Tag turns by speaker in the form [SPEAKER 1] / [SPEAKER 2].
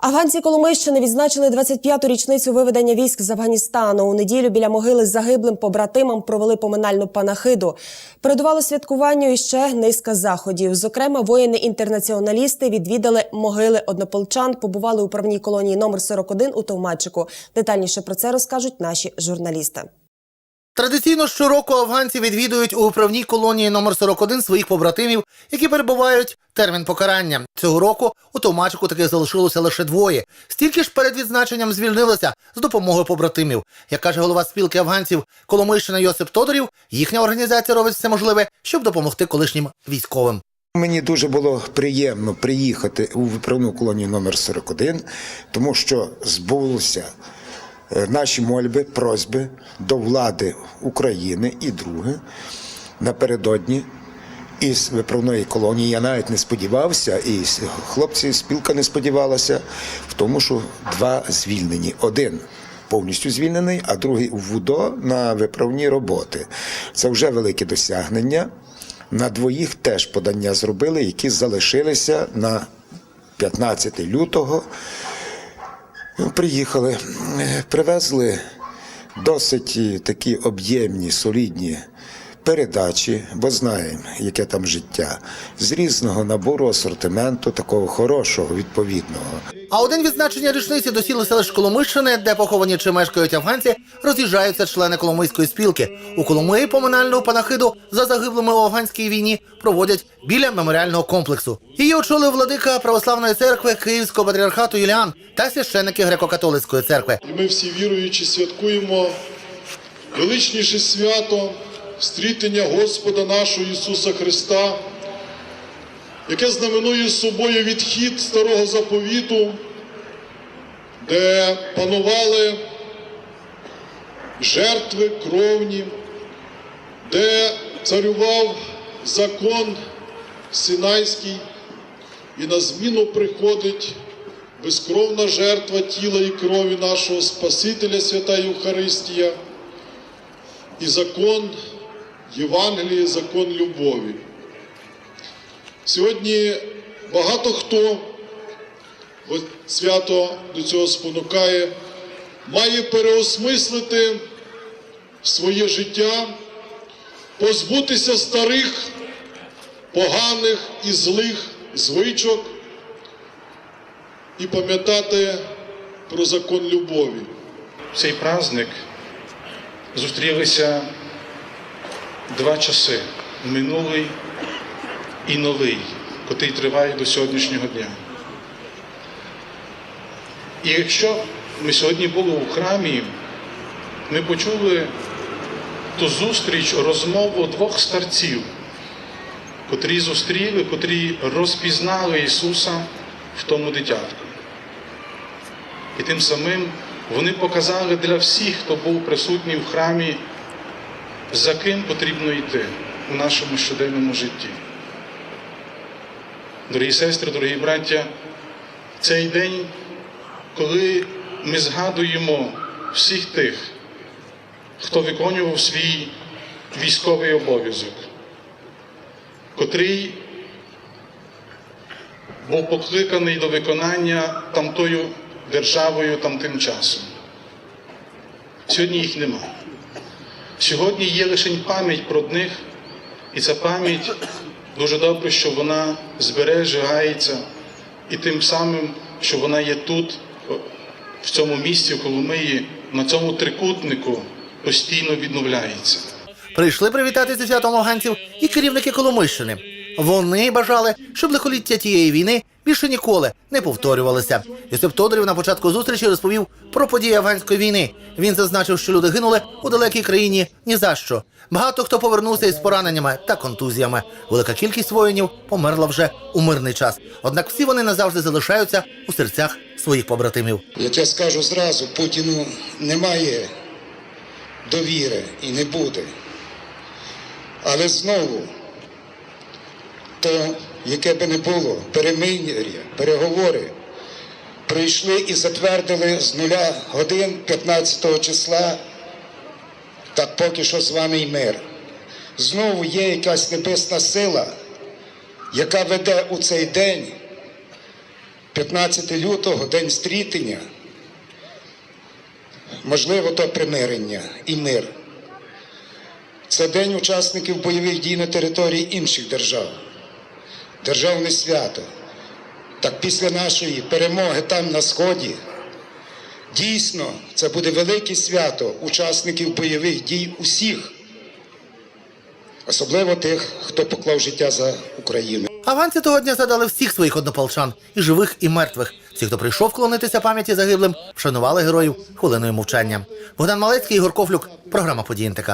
[SPEAKER 1] Афганці Коломийщини відзначили 25-ту річницю виведення військ з Афганістану. У неділю біля могили з загиблим побратимам провели поминальну панахиду. Передувало святкуванню і ще низка заходів. Зокрема, воїни-інтернаціоналісти відвідали могили однополчан, побували у правній колонії номер 41 у Товмачику. Детальніше про це розкажуть наші журналісти.
[SPEAKER 2] Традиційно щороку афганці відвідують у управній колонії номер 41 своїх побратимів, які перебувають термін покарання. Цього року у Товмачику таких залишилося лише двоє. Стільки ж перед відзначенням звільнилися з допомогою побратимів. Як каже голова спілки афганців Коломийщина Йосип Тодорів, їхня організація робить все можливе, щоб допомогти колишнім військовим.
[SPEAKER 3] Мені дуже було приємно приїхати у виправну колонію номер 41, тому що збулися е, наші мольби, просьби до влади України і друге напередодні із виправної колонії. Я навіть не сподівався, і хлопці спілка не сподівалася в тому, що два звільнені. Один повністю звільнений, а другий у ВУДО на виправні роботи. Це вже велике досягнення. На двоїх теж подання зробили, які залишилися на 15 лютого. Приїхали, привезли досить такі об'ємні, солідні передачі, бо знаємо, яке там життя, з різного набору асортименту, такого хорошого, відповідного.
[SPEAKER 2] А у день відзначення річниці до сіл селищ Коломийщини, де поховані чи мешкають афганці, роз'їжджаються члени Коломийської спілки. У Коломиї поминальну панахиду за загиблими у афганській війні проводять біля меморіального комплексу. Її очолив владика православної церкви Київського патріархату Юліан та священники греко-католицької церкви.
[SPEAKER 4] Ми всі віруючі святкуємо величніше свято стрітення Господа нашого Ісуса Христа, яке знаменує собою відхід старого заповіту, де панували жертви кровні, де царював закон Синайський, і на зміну приходить безкровна жертва тіла і крові нашого Спасителя Свята Євхаристія і закон Євангелії, закон любові. Сьогодні багато хто, свято до цього спонукає, має переосмислити своє життя, позбутися старих, поганих і злих звичок і пам'ятати про закон любові.
[SPEAKER 5] Цей праздник зустрілися два часи минулий і новий, котрий триває до сьогоднішнього дня. І якщо ми сьогодні були у храмі, ми почули ту зустріч, розмову двох старців, котрі зустріли, котрі розпізнали Ісуса в тому дитятку. І тим самим вони показали для всіх, хто був присутній в храмі, за ким потрібно йти у нашому щоденному житті. Дорогі сестри, дорогі браття, цей день, коли ми згадуємо всіх тих, хто виконував свій військовий обов'язок, котрий був покликаний до виконання тамтою державою там тим часом. Сьогодні їх нема. Сьогодні є лише пам'ять про них, і ця пам'ять дуже добре, що вона збережається, і тим самим, що вона є тут, в цьому місці, в Коломиї, на цьому трикутнику постійно відновляється.
[SPEAKER 2] Прийшли привітати зі святом Луганців і керівники Коломийщини. Вони бажали, щоб лихоліття тієї війни більше ніколи не повторювалися. Йосип Тодорів на початку зустрічі розповів про події афганської війни. Він зазначив, що люди гинули у далекій країні ні за що. Багато хто повернувся із пораненнями та контузіями. Велика кількість воїнів померла вже у мирний час. Однак всі вони назавжди залишаються у серцях своїх побратимів.
[SPEAKER 6] Я тебе скажу зразу, Путіну немає довіри і не буде. Але знову, то, яке би не було, перемир'я, переговори, прийшли і затвердили з нуля годин 15 числа, так поки що з вами й мир. Знову є якась небесна сила, яка веде у цей день
[SPEAKER 3] 15 лютого, день стрітення, можливо, то примирення і мир. Це день учасників бойових дій на території інших держав. Державне свято. Так після нашої перемоги там на Сході, дійсно, це буде велике свято учасників бойових дій усіх, особливо тих, хто поклав життя за Україну.
[SPEAKER 2] Афганці того дня задали всіх своїх однополчан, і живих, і мертвих. Всі, хто прийшов вклонитися пам'яті загиблим, вшанували героїв хвилиною мовчання. Богдан Малецький, Ігор Кофлюк, програма «Події НТК».